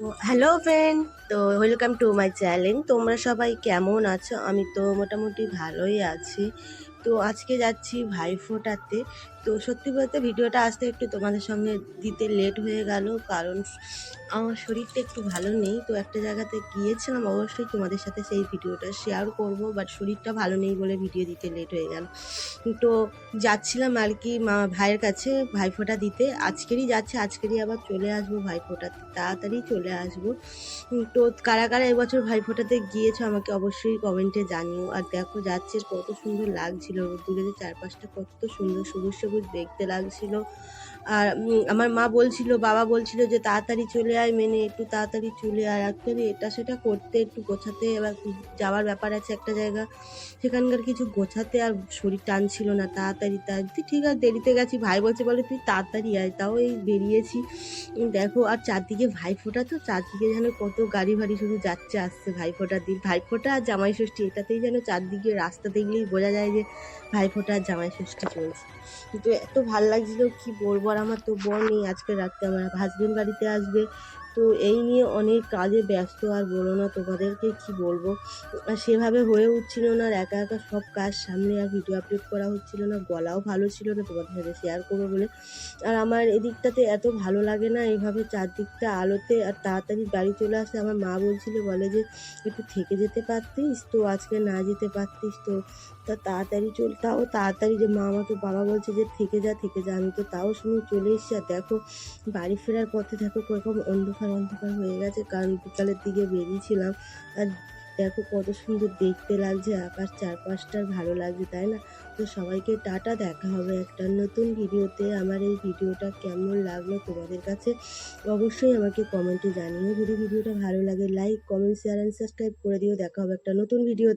Hello friend তো welcome to my channel তোমরা সবাই কেমন আছো? আমি তো মোটামুটি ভালোই আছি। তো আজকে যাচ্ছি ভাইফোঁটাতে। তো সত্যি বলতে ভিডিওটা আসতে একটু তোমাদের সঙ্গে দিতে লেট হয়ে গেল, কারণ আমার শরীরটা একটু ভালো নেই। তো একটা জায়গাতে গিয়েছিলাম, অবশ্যই তোমাদের সাথে সেই ভিডিওটা শেয়ার করব বাট শরীরটা ভালো নেই বলে ভিডিও দিতে লেট হয়ে গেল। তো যাচ্ছিলাম আর কি মা ভাইয়ের কাছে ভাইফোঁটা দিতে। আজকেরই যাচ্ছে, আজকেরই আবার চলে আসব ভাইফোঁটাতে তাড়াতাড়ি চলে আসব। তো কারা কারা এবছর ভাইফোঁটাতে গিয়েছো আমাকে অবশ্যই কমেন্টে জানিও। আর দেখো যাচ্ছে কত সুন্দর লাগছিল দূরে চারপাশটা কত সুন্দর সবুজ সবুজ দেখতে লাগছিল। আর আমার মা বলছিল, বাবা বলছিল যে তাড়াতাড়ি চলে আয়, মেনে একটু তাড়াতাড়ি চলে আয়। অ্যাকচুয়ালি এটা সেটা করতে, একটু গোছাতে, এবার যাওয়ার ব্যাপার আছে একটা জায়গা। সেখানকার কিছু গোছাতে আর শরীর টানছিল না, তাড়াতাড়ি তাই ঠিক আছে, দেরিতে গেছি। ভাই বলছে, বলে তুই তাড়াতাড়ি আয়, তাও এই বেরিয়েছি। দেখো, আর চারদিকে ভাইফোঁটা তো, চারদিকে যেন কত গাড়ি ভাড়ি শুধু যাচ্ছে, আসছে ভাইফোঁটা দিন ভাইফোঁটা আর জামাই ষষ্ঠী এটাতেই যেন চারদিকে রাস্তা দেখলেই বোঝা যায় যে ভাইফোঁটা আর জামাই ষষ্ঠী চলছে। কিন্তু এত ভালো লাগছিল, কি বলব আর আমার তো বোন নেই আজকে রাত্রে আমার হাজবেন্ড বাড়িতে আসবে। তো এই নিয়ে অনেক কাজে ব্যস্ত, আর বলো না তোমাদেরকে কি বলব? আর সেভাবে হয়ে উঠছিল না, আর একা একা সব কাজ সামনে আর ভিডিও আপলোড করা হচ্ছিল না, গলাও ভালো ছিল না, তোমাদের সাথে শেয়ার করব বলে। আর আমার এদিকটাতে এত ভালো লাগে না, এইভাবে চারদিকটা আলোতে আর তাড়াতাড়ি বাড়ি চলে আসে আমার মা বলছিল, বলে যে একটু থেকে যেতে পারতিস তো, আজকে না যেতে পারতিস তো, তা তাড়াতাড়ি চল। তাও তাড়াতাড়ি যে মা আমাকে, বাবা বলছে যে, থেকে যা থেকে যা। আমি তো তাও শুনে চলে এসেছি। আর দেখো, বাড়ি ফেরার পথে দেখো কীরকম অন্ধকার অন্ধকার হয়ে গেছে। কারণ বিকালের দিকে বেরিয়েছিলাম। আর দেখো কত সুন্দর দেখতে লাগছে। আকাশ চারপাশটা ভালো লাগছে, তাই না? তো সবাইকে টাটা, দেখা হবে একটা নতুন ভিডিওতে। আমার এই ভিডিওটা কেমন লাগল তোমাদের কাছে অবশ্যই আমাকে কমেন্টে জানিও। যদি ভিডিওটা ভালো লাগে like comment share and subscribe করে দিও। দেখা হবে একটা নতুন ভিডিও